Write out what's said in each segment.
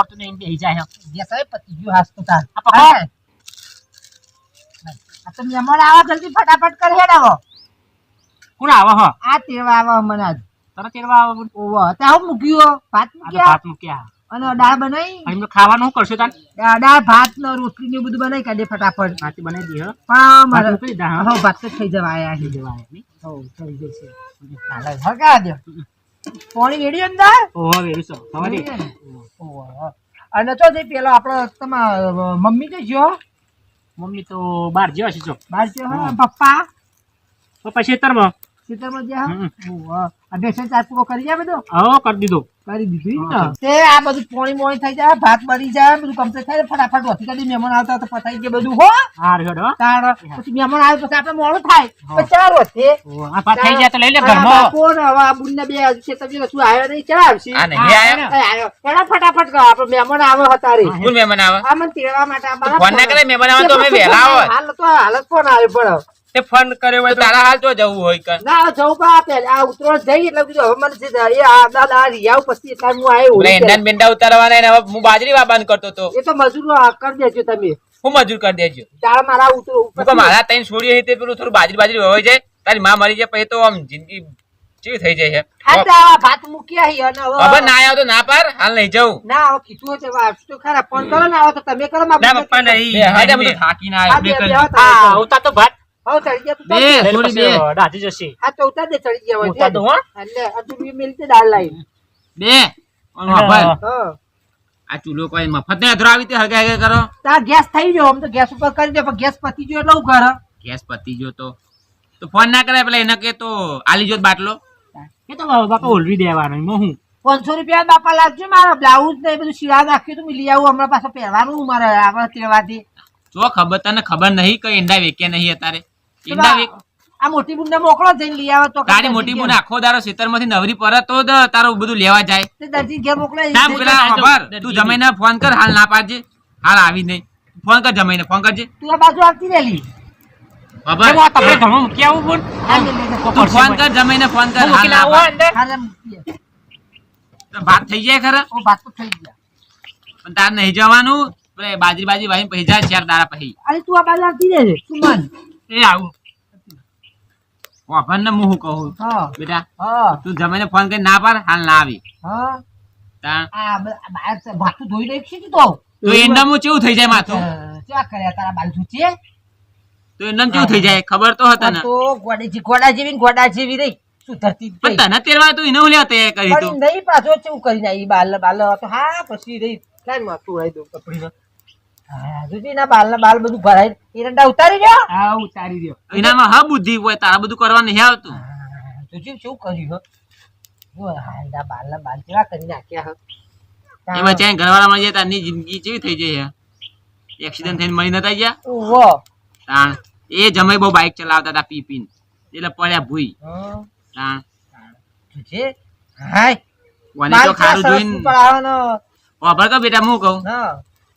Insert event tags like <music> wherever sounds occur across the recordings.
આવડતું નહીં બેહી જાય ગેસ હવે પતી ગયું હાસ તો તાર. આ પકડો. હા. આ તો મહેમાન આવો જલ્દી ફટાફટ કર હેડ આવો. કોણ આવે હ? આ તેવા આવો મને આજ તરત તેરવા આવે. ઓવો ત્યાં હું મૂક્યો ભાત આ તો મૂક્યા. ભાત મૂક્યા. અને દાળ બનાવી. એમને ખાવાનું શું કરશો તાન? આ દાળ ભાત ને રોટલી ને બધું બનાવી કાઢે ફટાફટ. ભાત બનાવી દઈએ હો. મારે મૂકી દીધા હા? હા ભાત તો થઈ જવા આયા છે. જવા આવ્યા નહીં. થઈ જશે. હાલે હળગા દો પાણી વેડી અંદર? ઓહો વેરી સો તમારી. ઓહો. અને તો જે પેલો આપણો તમારા મમ્મી તો જો મમ્મી તો બહાર જ્યો છે જો. બાર જ્યો હા, પપ્પા? પપ્પા ખેતરમાં ખેતરમાં જ્યા. ઓહો. બેસન ચાર પૂરો કરી જાય બધો? હો કરી દીધો. કરી દીધું ને. તે આ બધું પોણી મોણી થઈ જાય ભાત બળી જાય બધું કમ્પ્લીટ થાય ફટાફટ વધી કરી મહેમાન આવતા તો પતાઈ ગયા બધું હો. હાર હેડ તાર પછી મહેમાન આવે પછી આપણે મોડું થાય. ચાર વધે આ ભાત થઈ જાય તો લઈ લે ઘરમાં. કોણ હવે આ બુનને બે હજુ છે તમે શું આવ્યો નહીં ચા આવશે? આ નહીં આવ્યો. એના ફટાફટ કહો આપણે મહેમાન આવે હતા રે. કોણ મહેમાન આવે? આ મને તેડવા માટે આ ફોન ના કરે મહેમાન આવે તો અમે વહેલા આવત હાલ તો હાલ ફોન આવ્યો પણ તે ફંડ કર્યો હોય તારા હાલ તો જવું હોય કર. ના જવું પણ આ ઉતરોણ જઈ એટલે કીધું હવે મને છે એ આ દાદા આ રિયાવ પછી એટલે હું આવ્યો એટલે એંડા બેંડા ઉતારવાના ને હવે હું બાજરી વાબાન કરતો તો એ તો મજૂરો આ કરી દેજો તમે. હું મજૂર કરી દેજો. તારા મારા ઉતરો ઉપર મારા તૈન છોડી હતી પેલું થોડું બાજરી બાજરી હોય છે. તારી માં મરી જાય પછી તો આમ જિંદગી કેવી થઈ જાય છે. હા ભાત મૂક્યા હી અને હવે હવે ના આવ્યો તો ના પાર હાલ નહીં જવું ના હવે કીધું છે વાત. તો ખરા ફોન કરો ને આવો તો તમે કરો મારા પપ્પા નહીં હા તો થાકી ના આવ્યો બે, બે બે, કરી. હા, હા ઉતા તો ભાત હવે ચડી ગયા બે. થોડી બે. દાઢી જશે. આ તો ઉતાર દે ચડી ગયા હોય. ઉતાર દો, હો. એટલે હજુ બી મિલતી દાળ લાવી બે. અને વાપર. આ ચૂલો કોઈ મફત ને અધરો તે હળગા હળગા કરો. તાર ગેસ થઈ ગયો આમ તો ગેસ ઉપર કરી દે પણ ગેસ પતી ગયો એટલે હું ઘર ગેસ પતી ગયો તો. તો ફોન ના કરાય પેલા એને કે તો આલી જો બાટલો. એ તો બાપા ઓલવી દેવાનો એમાં હું? પાંચસો રૂપિયા બાપા લાગજો મારા બ્લાઉઝ ને બધું શિરા નાખ્યું તો લઈ આવું હમણાં પાછા પહેરવાનું મારે આપણે કહેવાથી જો ખબર તને ખબર નહીં કઈ ઈંડા વેક્યા નહીં અત્યારે. આ મોટી બુનને મોકલો જઈને લઈ આવે તો તારી મોટી બુન આખો દારો ખેતરમાંથી નવરી પરત તો તારું બધું લેવા જાય. દરજી ઘેર મોકલે ના પેલા ખબર? તું જમાઈને ફોન કર હાલ ના પાડજે. હાલ આવી નહીં. ફોન કર જમાઈને ફોન કરજે. તું આ બાજુ આવતી રહેલી. ખબર? એમાં તમે ઘરમાં મૂકી આવું બોલ. હા, લે, લે, લે. તું ફોન કર જમાઈને ફોન કર. હાલ ના પાડ. અંદર. હારે મૂકીએ. ભાત થઈ જાય ખરા? ઓ ભાત તો થઈ ગયા. પણ તાર નહીં જવાનું. બાજરી બાજરી વાઈને પછી જાય ચાર પછી. અરે તું આ બાજુ આવતી રહેજે. તું મન. એ આવું. વાપરને હું કહું? બેટા તું જમાઈને ફોન કરી ના પાડ હાલ ના આવી. હા. તાણ. આ બ- આ બહાર છે, તો તું. તો તો કેવું થઈ જાય માથું? ચા કર્યા તારા બાલ છે? તો એંડામાં કેવું થઈ જાય? ખબર તો હતા ને તો ગોડા ગોડા જેવી ને ગોડા જેવી રહી. સુધરતી જ પણ તને તેરવા તું એને હું લેવા તૈયાર કરી તું. નહીં પાછો ચેવું કરીને આવી બાલ બાલ તો હા પછી રહી. કાંઈ માથું આવી દઉં કપડીમાં. ના બાલ ના બાલ બધું ભરાય. એરંડા ઉતારી દો હા ઉતારી દો એનામાં હા બુદ્ધિ હોય તારા બધું કરવા નહીં આવતું. જોજી શું કર્યું જો હા બાલ ના બાલ કેવા કરી નાખ્યા હો. એ બચ્ચા ઘરવાળા મળી જાય તારની જિંદગી કેવી થઈ જાય એક્સિડન્ટ થઈને મળી નતા ગયા? ઓહો તાણ એ જમાઈ બહુ બાઇક ચલાવતા હતા પી પીને એટલે પડ્યા ભૂઈ. તાણ. જોજે હાય. વાલી તો ખારું જોઈને પડાવવાનો ખબર કે બેટા હું કહું? હા.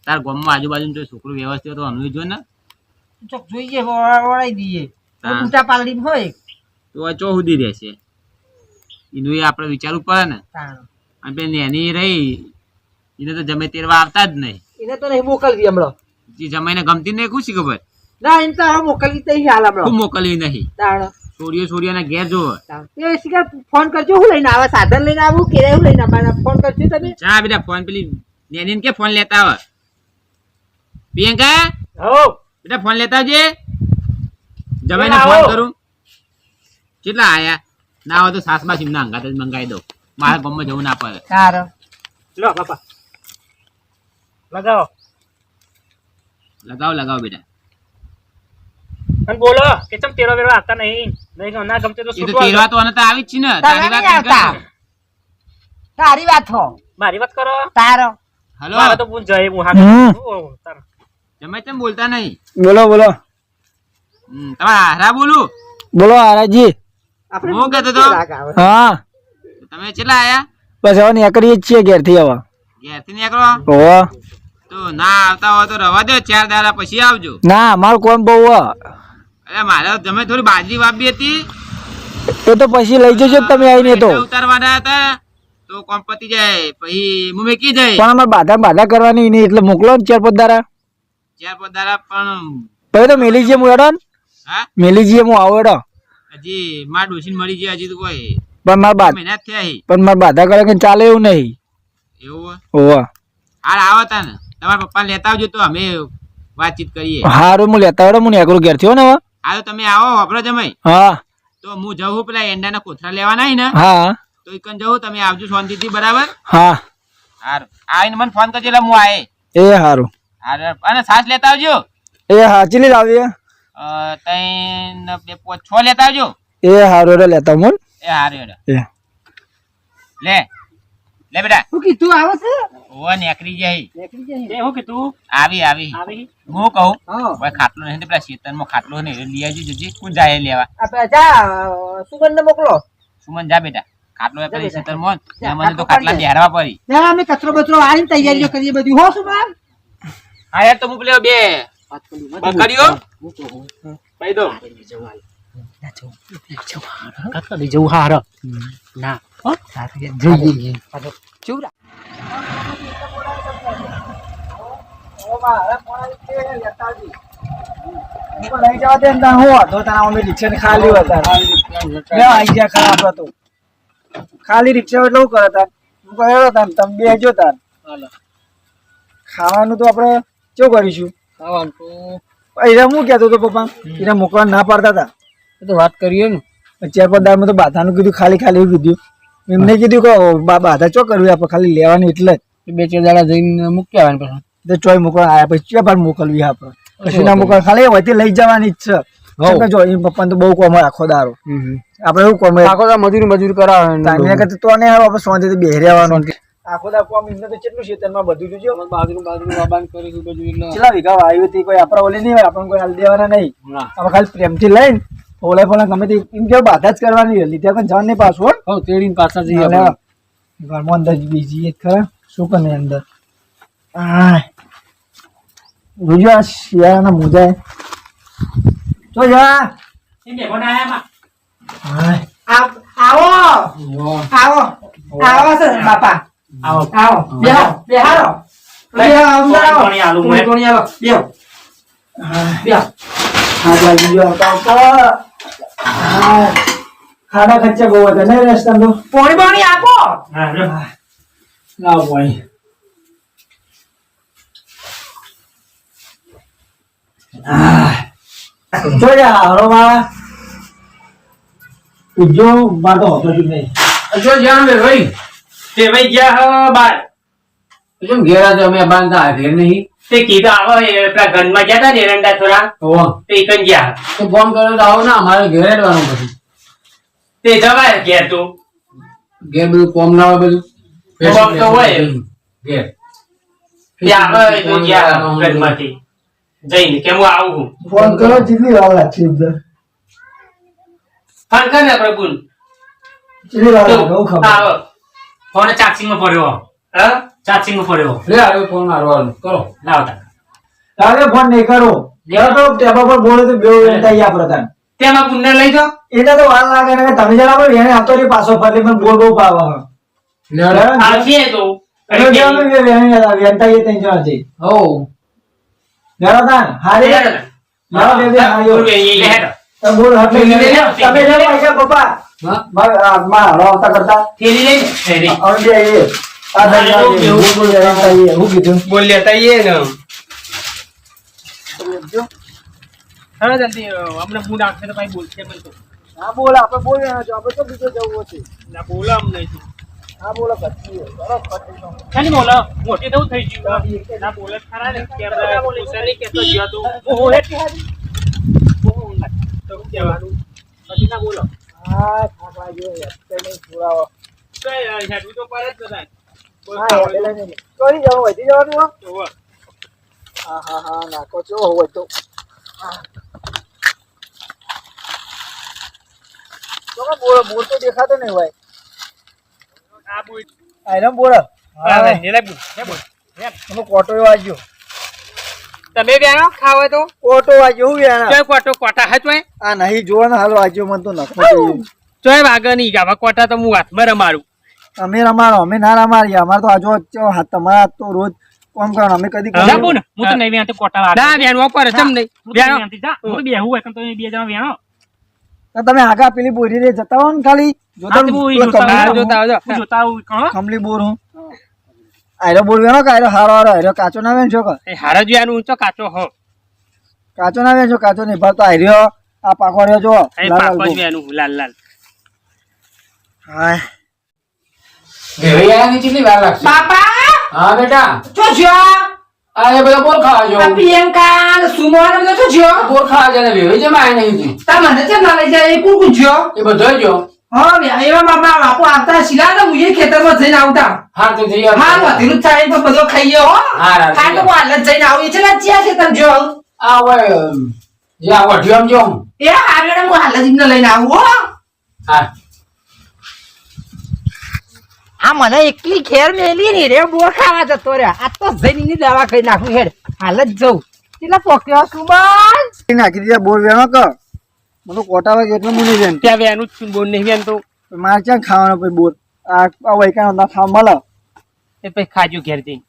તાર ગામમાં આજુબાજુ જો છોકરું વ્યવસ્થિત તો અનુ જો ને. ચોક જોઈએ વળાઈ દઈએ. ઊંચા પાલડી હોય. તો આ ચો સુધી રહેશે. એનું એ આપણે વિચારવું પડે ને. અને પેલી નેની રહી એને તો જમે તેરવા આવતા જ નહીં. એને તો નહીં મોકલવી હમણાં. જે જમાઈને ગમતી નહીં ખુશી ખબર? ના એને તો મોકલવી તો હાલ હમણાં. હમણાં મોકલવી નહીં? છોડીઓ છોડીઓના ઘેર જોવો એ શિકાર ફોન કરજો હું લઈને આવા સાધન લઈને આવું કે હું લઈને આવવાના? ફોન કરજો તમે. ચા બેટા ફોન પેલી નેની કે ફોન લેતા આવ? પ્રિયંકા? હો બેટા ફોન લેતા આવજે. જમાઈને. ફોન કરું. કેટલા આયા? ના હોય તો સાસબા સિમના અંગાત જ મંગાવી દઉં. મારા ગામમાં જવું ના પડે. તાર લો બાપા. લગાવો. લગાવો લગાવો બેટા. અને બોલો કે તમ તેરો વેરો આવતા નહીં? નહીં ના ગમતે તો છૂટવા તેરવા તો આને તો આવી જ છે ને. તારી વાત. તારી વાત હો. મારી વાત કરો? તારો. હલો. મારા તો પૂછ જાય. હા તાર. જમે તેમ બોલતા નહીં. બોલો બોલો. તમારા હારા બોલું? બોલો આરાજી હું કહેતો તો? હા. તમે કેટલા આયા? બસ હવે નીકળીએ જ છીએ ઘેરથી હવે. ઘેરથી નીકળો? તો ના આવતા હોય તો રવા દો ચાર દાડા પછી આવજો. ના અમારું કોણ બહુ હે. અરે મારે તમે થોડી બાજરી વાપી હતી. એ તો પછી લઈ જજો જ તમે આવીને તો. ઉતારવાના હતા તો તો કોમ પતી જાય પછી હું મેકી જાય પણ અમારે બાધા બાધા કરવાની નહીં એટલે મોકલો ને ચાર પાંચ દાડા. ચાર પધારા પણ પછી તો મેલી જઈએ હું એડો હા? મેલી જઈએ હું આવું એડો હજી માર ડોસીન મળી જાય હજી તો કોઈ. પણ મારા બાદ મહિના જ થયા હી. પણ મારા બાધા કરે કે ચાલે એવું નહીં. એવું ઓવા હાલ આવો તા ને તમારા પપ્પા લેતા આવજો તો અમે વાતચીત કરીએ. હારું હું લેતા આવડો હું નેકરું ઘેર થયો ને હવે. આ તો તમે આવો વાપરો જમાઈ. હા. તો હું જવું પેલા એંડાના કોથરા લેવાના હી ને. હા. તો એકન જવું તમે આવજો શાંતિથી બરાબર? હા. હારું. આવીને મને ફોન કરજો એટલે હું આવે એ હારું. અને સાસ લેતા આવજો. એ હા ચીલી લાવીએ અ, તૈન બે પાંચ છ લેતા આવજો. એ હારું રે લેતા હું એ હારું હેડો. એ. લે લે બેટા. શું કીધું આવે છે? ઓ નેકરી જાય. નીકળી જાય. એ હું કીધું? આવી આવી. આવી. હું કહું હા. ભાઈ ખાટલો નહીં તો પેલા શેતનમાં ખાટલો નહીં એટલે લઈ આવજો જજે કોણ જાય લેવા. આપણે જા સુગંધ મોકલો. સુમન જા બેટા. ખાટલો એ પેલી જા બેટા. શેતરમાં જા, એમાં તો ખાટલો ખાટલા બેહરવા પડી. જા અમે કચરો બચરો આવીને તૈયારીઓ કરીએ બધું. હો શું બાર હા યાર તો મોકલ્યો બે. બકરીઓ ભાઈ દો. લઈ જવું હાર ના જોઈએ ચૂરા લઈ જવા દે ને. હું? હતો તારા અમે રિક્ષા ને ખાલી હતા આઈ ગયા ખરાબ હતો ખાલી રિક્ષા એટલું હું કરે તાર. હું તાર તમે બે જો તાર. ખાવાનું તો આપણે શું કરીશું? એને હું કહેતો હતો પપ્પા એને મોકલવા ના પાડતા હતા. તો વાત કરીએ ને. ચાર પાંચ દાડમાં તો બાધાનું કીધું ખાલી ખાલી કીધું. એમને કીધું કે બાધા ચો કરવી આપણે ખાલી લેવાની એટલે જ. બે ચાર દાડા જઈને મૂકી આવવાનું પછી. તો ચોય મોકલવા આવ્યા પછી ચેપાર મોકલવી આપણે? પછી ના મોકલ ખાલી વચ્ચે લઈ જવાની જ છે. જો એ પપ્પા તો બહુ કોમ આખો દારો. આપણે એવું કોમ આખો તો મજૂરી મજૂરી કરાવે તો ને આપણે શાંતિથી બેહી રહેવાનું. આખો દા કોમ એમને તો કેટલું ખેતરમાં બધું જોજો. બાજુ બાજુ બાબાન કરી બધું એટલે ચલા વીઘા વાવ્યું હતી કોઈ આપણે ઓલી નહીં હોય આપણને કોઈ હાલ દેવાના નહીં. આપણે ખાલી પ્રેમથી લઈને ફોલે પોલા ગમે તે એમ કેવું બાધા જ કરવાની લીધા પણ જવાનું નહીં પાછું હો. તેડીને પાછા જઈએ ઘરમાં અંદર બીજી એક ખરા? શું કરે અંદર? આ જોજો આ શિયાળાના મોજા. તો જા એ મેઘોના આયા માં? હાય. આવો આવો. આવો. બાપા. આવો આવો. બેહો બેહારો બેહો અંદર આવો કોણી આલુ મેં. કોણી આવો. બેહો બેહો આ બાજુ જો આવતા આવતા. ખાડા ખર્ચા બહુ હતા. ને રસ્તામાં તો પોણી પોણી આપો. હા. લાવ પાણી જો યા હરો મારા બાતો હતો જ નહીં? જો જાણ લે ભાઈ. તે ભાઈ ગયા હો બાર. કેમ ઘેરા તો અમે બાંધતા ઘેર નહીં. તે કીધું આવો એ પેલા ઘરમાં ગયા તા ને એરંડા થોડા. ઓવા તે કન ગયા. તો ફોન કર્યો તો આવો ના અમારે ઘેર હેડવાનું પછી તે જવાય ઘેર તું. ઘેર બધું કોમ ના હોય બધું. કોમ તો હોય. ઘેર. તે આવે તો ગયા ઘરમાંથી. જઈને કે હું આવું ફોન કરો કેટલી વાર લાગશે ફોન કર ને પ્રભુ વાર આવો. ફોન ચાર્જિંગમાં પડ્યો. હા? ચાર્જિંગમાં પડ્યો. લે આવ્યો ફોન મારવાનો કરો. લાવતા તારે. ફોન નહીં કરો. લેવા તો ટેબા પર બોલે તો બેવ આ પ્રધાન. તેમાં પુણ્ય લઈ જાઓ. એટલે તો વાર લાગે ને તમે જરા બોલ એને આવતો રે પાછો ફરી પણ બોલ બહુ પાવા લે આવ્યો. આવશે તો. એટલે જેવાનું વે વેણી વેંટાઈ તઈ જવા છે. હો જરા તાન હારે લાવો બે બે હારીઓ. તો બોલ હટ તમે જાઓ આજા પપ્પા? હા. માર આ માં હળો કરતા. થેલી લઈ થેલી હવે એ આ દઈ એવું બોલ બોલ વેંટાઈ હું કીધું? બોલ લેતા આઈએ ને હા જલ્દી અમને મૂડ આવશે તો ભાઈ બોલશે મને તો. હા બોલ આપણે બોલ આપણે તો બીજો જવું છે ના બોલો નહીં હા બોલો કચ્છી બરો કચ્છી બોલો. મોટી થવું થઈ ગયું. ના બોલે જ ખરા ને. કે તો હું જ. તો શું કહેવાનું? પછી ના બોલો. હા થાક લાગ્યો યાર તેને છોડાવો તો તો પડે જ બધા હા ખાવાનું. એટલે નહીં કરી જવું વધી જવાનું હો તો હોળ. હા હા હા નાખો છો હોય તો. તો કે બોલ બોલ તો દેખાતો નહીં ભાઈ આ બોલ. આયરમ બોલ હા, કોટો વાગ્યો તમે બેનો ખાવો તો? ઓટો વાગ્યો હું વેણા? ચોય કોટો કોટા હા ચોય આ નહીં જોવાનો હાલો આજો મન તો નખો. ચોય વાગે નહીં ગાવા કોટા તો હું હાથમાં રમાડું. અમે રમાડો અમે ના રમાડીએ. અમાર તો આજો હાથ તમારા તો રોજ કોમ કરવાનું. અમે કદી જા બોન હું તો નહીં વેણતો કોટા વાળો. ના બેન ઉપર તમ નહીં. તો વેણતી, જા. હું તો બેહું હોય તમે બે જણા વેણો. તમે આગા પેલી બોરી રે જતા હો ને ખાલી? જોતા તો જોતા જોતા કમલી બોર હું. આયરો બોલવાનો વેણો કે આયરો હારો હારો આયરો કાચો ના છો કે? એ હારા જોયાનું ઊંચો કાચો હો. કાચો ના છો કાચો નહીં ભરતો આયરો. આ પાકો રહ્યો જો પાકો લાલ જ લાલ લાલ. હાય. વેવાયાની કેટલી વાર લાગશે? બાપા! હા બેટા. છો છો અરે બધા બોર ખાવા જો પ્રિયંકા સુમન બધા છો છો બોર ખાવા જાય ને જમાય નહીં હતી. તમને કેમ ના લઈ જાય એ કોણ છો એ બધો જો. હા એવા બાપા બાપુ આવતા શિલા ને મુજે ખેતરમાં જઈને આવતા હા તો જઈ હા વધેલું થાય તો બધો ખાઈએ હો. હા, તો હું હાલ જઈને આવું. એટલે જ્યાં છે તમે જો આ એ હું હાલ જ લઈને આવું હો. હા. આ મને એકલી ખેર મેલી ની રે બોર ખાવા જતો રે. આ તો જઈને દવા કરી નાખું હેડ. હાલ જ જઉં. કેટલા પોક્યો સુમન નાખી દીધા બોર વેણો કે મને કોટા વાગે એટલે મુની જાય ત્યાં વેનું જ બોલ નહીં વેણતો મારે ક્યાં ખાવાનો પછી બોર? આ વૈકાનો ના ખાવા મળે? એ પછી ખાજો ઘેર જઈ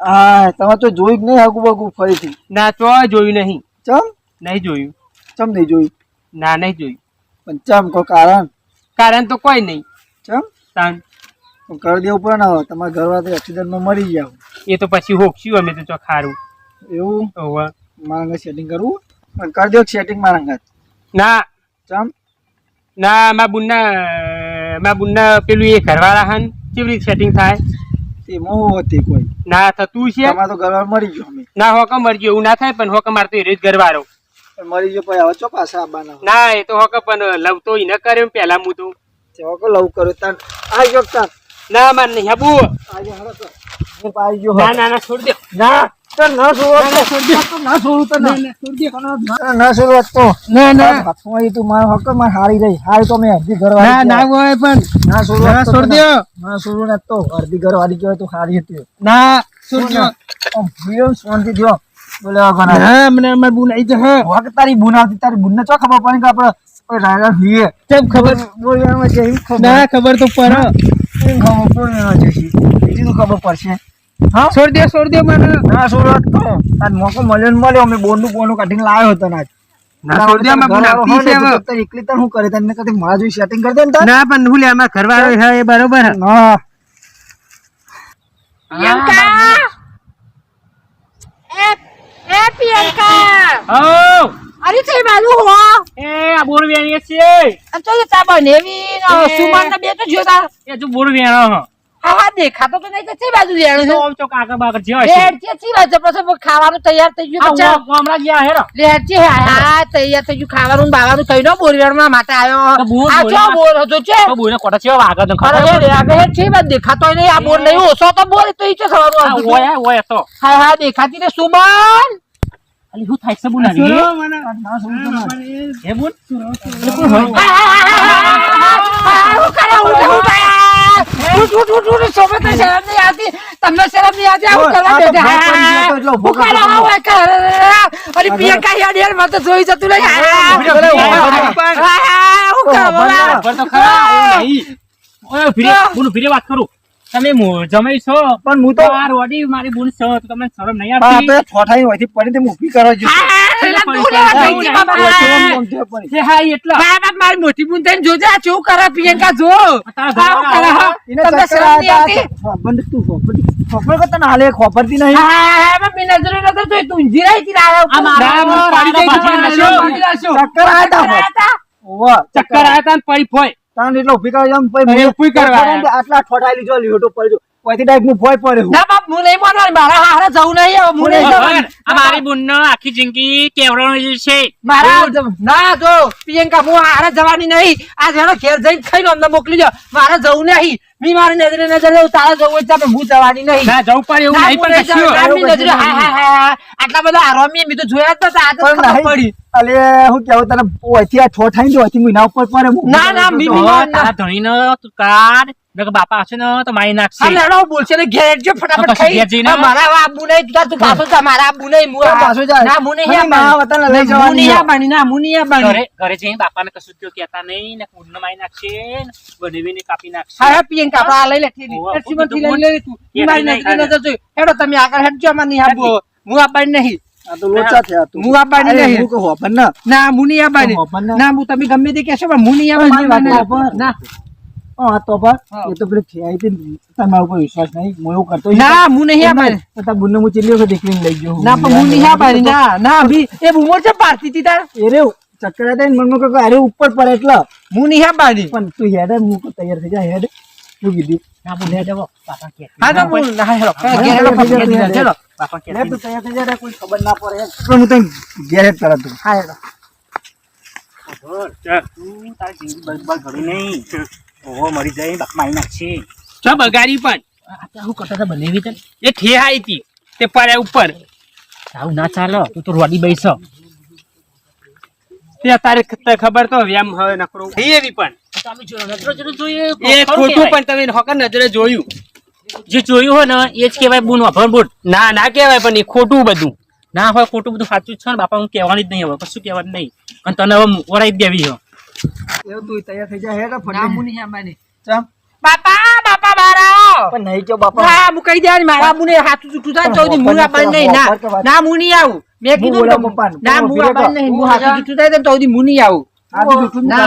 હા તમે તો જોયું જ નહીં હગું બગું ફરીથી. ના તો જોયું નહીં. ચમ? નહીં જોયું. ચમ નહીં જોયું? ના નહીં જોયું. પણ ચમ કો કારણ? કારણ તો કોઈ નહીં. ચમ? તાન. પણ કરી દેવું ને હવે. તમારા ઘરવાળા એક્સિડન્ટમાં મરી જાવ એ તો પછી હોકશું અમે તો ચો ખારું એવું. મારા સેટિંગ કરવું? પણ કરી દો સેટિંગ મારા અંગત ના. ચમ? ના મા બુનના મા બુનના પેલું એ ઘરવાળા હન કેવી રીતે સેટિંગ થાય? તે હતી કોઈ. ના થતું છે? તમારે તો ઘરવાળા મરી ગયો અમે. ના હોકમ ગયો એવું ના થાય પણ હોકમ મારતો એ જ ઘરવાળો. મરી ગયો પછી હવે ચો પાછા આવવાના ના એ તો હોક પણ લવ તો ન કર્યો પેલા હું તો. હોકો લવ કર્યો તાન. આ ગયો તાન. ના માર નહીં હાબુ. આજે હરો તો. ગયો ના ના ના છોડ દે. ના. તો ના છોડો તો ના તો ના ના ના તો ના ના હાથમાં તું મારો હક માર હારી રહી હારી તો મેં અડધી ઘરવાળી ના હોય પણ ના છોડો ના તો ના. દ્યો. ના છોડું ને તો અડધી ઘરવાળી કહેવાય તો હારી હતી ના છોડ દ્યો. આમ ભૂલ્યો ને શાંતિ દ્યો. બોલે ઘણા. હા મને અમાર બુન આઈ જશે વાહ તારી બુન આવતી તારી બુનને ચો ખબર પડે કે આપણે રાયડા કેમ ખબર બોલવામાં છે ખબર ના ખબર તો પડે ખબર છે બીજી તો ખબર પડશે હા? છોડ દે છોડ દે મને. ના છોડો તો આજ મોકો મળ્યો ને મળ્યો. અમે બોનનું બોનું કાઢીને લાવ્યો હતો આજ. ના છોડ દે અમાર બુન છે હવે. તારી એકલી તાર શું કરે? તને કદી મારા જોઈ સેટિંગ કરી દે ને ના પણ હું લે અમાર ઘરવાળો હે. એ બરોબર હે. પ્રિયંકા! એ એ પ્રિયંકા! હો અરે તે બાજુ હો. એ આ બોર વેણીએ છે આ તો તા બનેવી સુમન ને બે તો જોતા? એ જો બોર વેણો હ. દેખાતો તો નહીં કે તે બાજુ વેણું છે આમ ચોક આગળ બાગળ જેવા છે લેટ છે ચી વાત પછી ખાવાનું તૈયાર થઈ ગયું આ તો ચા ગો- ગામડા ગયા હેરો લેટ છે હા હા તૈયાર થઈ ગયું ખાવાનું બાવાનું કઈ નો બોરવેરમાં માટે આવ્યો આ બોરવેરમાં- બોર હતો છે તો બોરે કોટા છે આગળ તો અરે ખબર આગળ છે વાત દેખાતો નહીં આ બોર નહીં ઓછો તો બોર તો ઈ છે સવારનું આ આવતું હતું. ઓય ઓય તો હા હા દેખાતી ને સુમન અલી હું થાય છે બોલ હા, કરે, હું હું. ઉઠ, ઉઠ, ઉઠ, ઉઠ, સોબત તો શરમ નહીં આવતી. તમને શરમ નહીં આવતી, આવું કરવા બેઠા. હું હા, હું કરે. અરે યાર, યાર, તો જોઈ જતું નહીં. હા, હા, તો ખરા ઓય ફીરે બોલું ફીરે વાત કરું તમે જમાઈ છો પણ હું તો આ રોડી મારી બુન છો તો તમને શરમ નહીં હા આવતી તો એ ઠોઠાઈ હોયથી પડી તે ઊભી કરો મારી મોટી બુન થઈને જોજે, આ કેવું કરે પ્રિયંકા, જો. તમને શરમ નહીં આવતી? બંધ તું હાલે ખોપરતી નહીં હા, મેં નજરે જોઈ. આ મારા નાખ્યો. ચક્કર હતા ચક્કર હોત. હતા? આયા પડી ફોય તાન એટલો ઊભી કરવા જામ પછી કરવા આટલા ઠોઠાઈ લીધો લીધો પડ્યો પછી ડાયરેક્ટ હું ભોય પડ્યો ના બાપ હું નહીં માનવાની મારા હારે જવું નહીં હું નહીં જવાનું. આ મારી આખી જિંદગી કેવડાવવાની છે. મારા ના જો પ્રિયંકા હું હારે જવાની નહીં. આ જેનો ઘેર જઈને ખાઈ અમને મોકલી દો. મારે જવું નહીં. મી મારી નજરે નજર તારે જવું હોય તો આપણે હું જવાની નહીં. ના જવું પડે એવું નહીં પણ કશું નજરે હા, હા. આટલા બધા આરામી મી તો જોયા જ આ તો ખબર પડી. અલે હું કેવું તને ઓયથી આ ઠોઠાઈ મહિના ઉપર પડે ના, ના, મી- મી- તારા ધણીનો તું કાઢ. નકર બાપા હશે ને? તો મારી નાખશે. હા લેડો બોલશે ને ઘેર જો ફટાફટ ખાઈ. ઘેર જઈને મારા આબુ નહીં તું તું પાછો જા મારા આબુ નહીં મુ પાછો જા. ના મુને મને મારા વતન લઈ જવાની. મુનિયા છે. બાણી ના મુનિયા બાણી. ઘરે ઘરે જઈને બાપાને કશું કયો કહેતા નહીં ને કુંડને મારી નાખશે ને બનાવીને કાપી નાખશે. હા હા પિયન કાપડા લઈ લે ઠેલી. ઓવા, થી લઈ લે તું. મારી નહીં નજર જોઈ. હેડો તમે આગળ હેડજો માં નહીં આબુ હું આ બાની નહીં. આ તો લોચા થયા તું. હું આ બાની અરે, નહીં. હું કહું હોપન ના. ના મુનિયા બાની ના. મુ હું તમે ગમે તે કહેશો પણ મુનિયા. ના. હા તો પર એ તો પેલી થયા હતી તમારા ઉપર વિશ્વાસ નહીં. હું એવું કરતો ના હું નહીં આ નહીં. બાની તો બુનને હું ચીલી વખત એકલીને લઈ ગયો. ના પણ હું નહીં આ બાની ના ના ભી એ બુમર છે પારતી હતી તાર. એ રે ચક્કર હતા મનમાં કહ્યું અરે ઉપર પડે એટલે. હું નહીં આ બાની પણ તું હેડ હું તૈયાર થઈ જા હેડ. શું કીધું. ના બોલે જવો બાપા કે. હા તો ના હા, ઘેર હેડો હા, ઘેર હા, હેડો, હા. ચલો બાપા કે તું તૈયાર થઈ જા કોઈ ખબર ના પડે. પણ હું તને ઘેર કરા તું હા હેડો. તું તારી જિંદગી બરબાદ ઘડી નહીં. ઓહો મરી જાય બાપ નાખશે ચો બગાડી પણ. હું કરતા બનેવી તને? એ ઠેહાઈ હતી. તે પડ્યા ઉપર. આવું ના ચાલો તું તો રોડી બેસ તે તારે ખબર તો વ્યામ હવે નકરો થઈ એવી પણ. એ ખોટું પણ તમે હકર નજરે જોયું. જે જોયું હોય ને એ જ કહેવાય બુન વાપર બુટ ના ના કહેવાય પણ એ ખોટું બધું. ના હોય ખોટું બધું સાચું છે ને બાપા હું કહેવાની જ નહીં હવે કશું કહેવાનું નહીં. અને તને હવે વરાઈ દેવી હો એવું તું તૈયાર થઈ જા હેડ ના ફટ? હું નહીં આ બાની ચમ. બાપા બાપા મારા પણ નહીં જો બાપા. હા હું કહી દે મારા મુને હાથું જૂઠું થાય તો હું આ બાની નહીં. ના. ના હું નહીં આવું. મેં કીધું તો-. ના હું આ ઊભી નહીં રહો. હું હાથું જૂઠું થાય તો હું નહીં આવું. આ તો જૂઠું ના,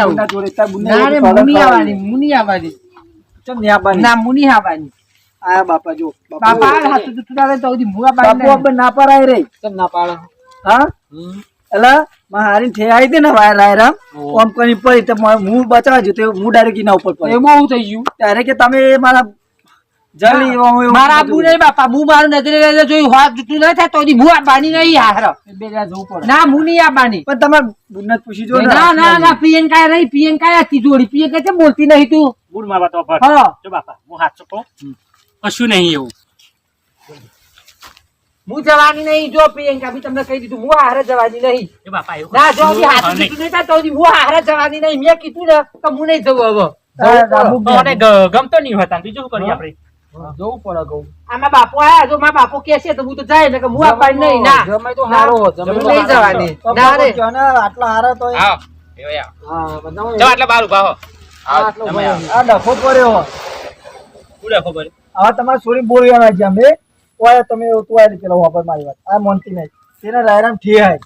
આવું. મુની આવવાની બાની. આયા બાપા જો. બાપા હાથું જૂઠું થાય તો હું આ ના પારાય રે. કેમ ના પાડો. હા? એલા મારી ઠે આવી હતી ને વાયર આયરામ ઓમ કરી પડી તો હું બચાવ જતો હું ડાયરેક્ટ એના ઉપર પડ્યો એમાં હું થઈ ગયું? ત્યારે કે તમે મારા જલ્દી હું. મારા આબુ નહીં બાપા હું મારું નજરે જોયું હાથ જૂઠું નહીં થાય તો હું આ બાની નહીં હારો. ના મુની આ બાની. પણ તમારે બુનને જ પૂછી જો ના. ના ના પ્રિયંકા નહીં પ્રિયંકા આ તિજોરી પ્રિયંકા કેમ બોલતી નહીં તું? બુડ મારવા તો હા. જો બાપા હું હાથ ચૂકો કશું નહીં એવું. હું જવાની નહીં જો પ્રિયંકા ભી તમને કહી દીધું હું હારે જવાની નહીં. જો બાપા એવું ના જો બી હાથ નહીં. નહીં તો હું હારે જવાની નહીં. મેં કીધું ને તો હું નહીં જવું હવે. મને ગમતો નહીં હતા બીજું શું કરીએ આપણે? જવું પડે કહું આમાં બાપુ આયા જો મારા બાપુ કે છે તો હું તો જાય ને કે હું આપવાની નહીં ના. જમાઈ તો હારો, હું નહીં જવાની. ના રે. આટલા હારા તો એ- આવો એવો આવો. હા, બધામાં આટલા બહાર ઊભા હો. આ આવો, આટલો તમે આવો. ડખો પડ્યો? હવે તમારે સોરી બોલવાના છે અમે. ઓય તમે તું આય પેલો વાપર મારી વાત. આ મોનતી નહીં. તેના રાયરામ ઠેહાય.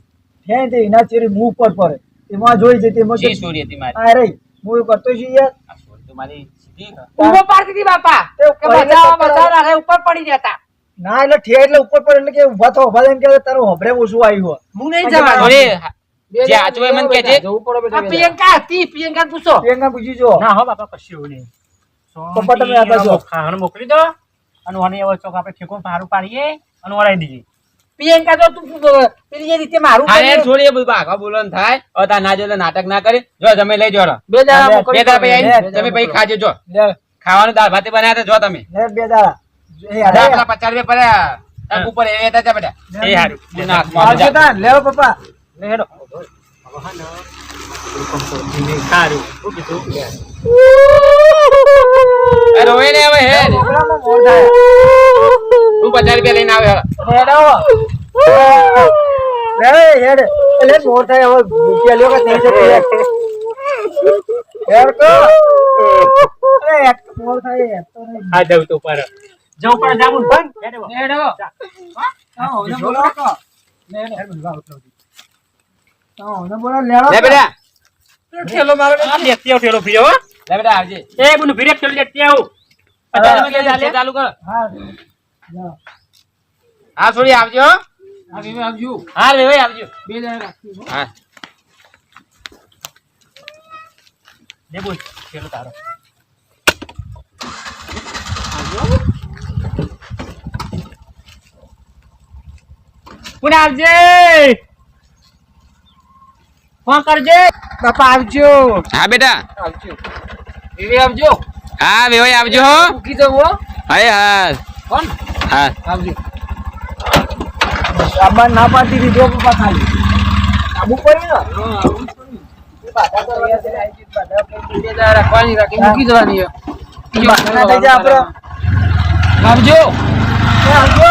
ઠેહાય તે એના ચેરી મું ઉપર પડે. એમાં જોઈ જતી તેમાં શી સોરી હતી મારી. આ રહી. હું કરતો છું યાર. આ સોરી તો મારી ઊભો પાડતી હતી બાપા. તે કે કોઈને બચાવો રાખે ઉપર પડી જતા. ના એટલે ઠેહ એટલે ઉપર પડે એટલે કે ઊભા થો. ઊભા એમ કે તારું હભરે ઓછું આવ્યું હું નહીં પણ અરે જે આજો એમ કે પડે આ પ્રિયંકા હતી. પ્રિયંકા પૂછો. પ્રિયંકા પૂછી જો. ના હો બાપા કશું નહીં. પપ્પા તમે આ બાજુ. ખાણ મોકલી દો. અને ઓને એવો ચોક આપણે ઠેકો સારું પાડીએ અને ઓરાઈ દઈએ પ્રિયંકા તો તું પેલી રીતે મારું અરે છોડી એ બધું ભાગવા બોલન થાય. અતા ના જો નાટક ના કરી. જો તમે લઈ જો બે દાડા બે દાડા પછી આવીને તમે પછી ખાજો જો. લે. ખાવાનું દાળ ભાતે બનાવ્યા જો તમે. લે બે દાડા. એ હારે. પેલા પચાસ રૂપિયા પડ્યા. ઉપર એ હતા જા બેટા એ હારું. આવજો. લેવો પપ્પા. લે હેડો. કીધું? <laughs> એ રોવે ને હવે હેડ હું. તું પચાસ રૂપિયા લઈને આવે હેડ. હેડો. લે, હેડ. એટલે મોર થાય હવે રૂપિયા લ્યો કે નહીં જતો હેડ. હેડ તો. અરે, એક મોર થાય, એક તો નહીં. હા જવું તો પર જવું પર જાવું બંધ હેડો. હેડો. હા, ઓને બોલાવો તો. લે, લે. હા, ઓને બોલાવો, લેવો લે તો. બેટા ઠેલો મારો આ લેતી આવ ઠેલો હો લે બેટા આવજે એ બુનું આવ ચાલુ? કર હા. હા છોડી આવજો. આવજો. હા રે આવજો. બે દાડા રાખજો. હા. લે બોલ ઠેલો તારો. કોણ આવજે? ફોન કરજે. બાપા આવજો. હા બેટા. આવજો. એવી આવજો. હા વેવાઈ આવજો હો. મૂકી દઉં હો. હા હા કોણ? હા. આવજો. સામાન ના પાડતી દીધો પપ્પા ખાલી. આબુ પડી ને રાખવાની રાખી મૂકી જવાની આવજો. આવજો.